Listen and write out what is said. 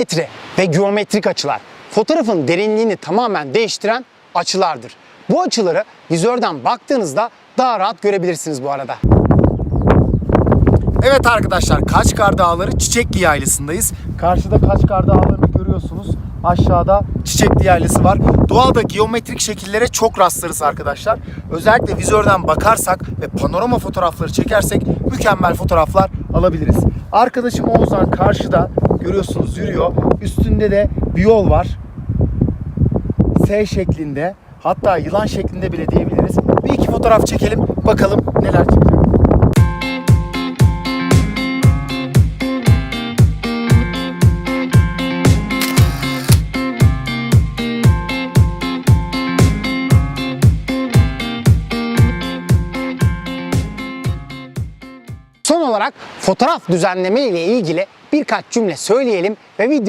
metre ve geometrik açılar fotoğrafın derinliğini tamamen değiştiren açılardır. Bu açıları vizörden baktığınızda daha rahat görebilirsiniz bu arada. Evet arkadaşlar Kaçkar Dağları Çiçekli Yaylası'ndayız. Karşıda Kaçkar Dağları'nı görüyorsunuz. Aşağıda Çiçekli Yaylası var. Doğada geometrik şekillere çok rastlarız arkadaşlar. Özellikle vizörden bakarsak ve panorama fotoğrafları çekersek mükemmel fotoğraflar alabiliriz. Arkadaşım Oğuzhan karşıda görüyorsunuz yürüyor. Üstünde de bir yol var. S şeklinde hatta yılan şeklinde bile diyebiliriz. Bir iki fotoğraf çekelim bakalım neler çıkacak. Son olarak fotoğraf düzenleme ile ilgili birkaç cümle söyleyelim ve video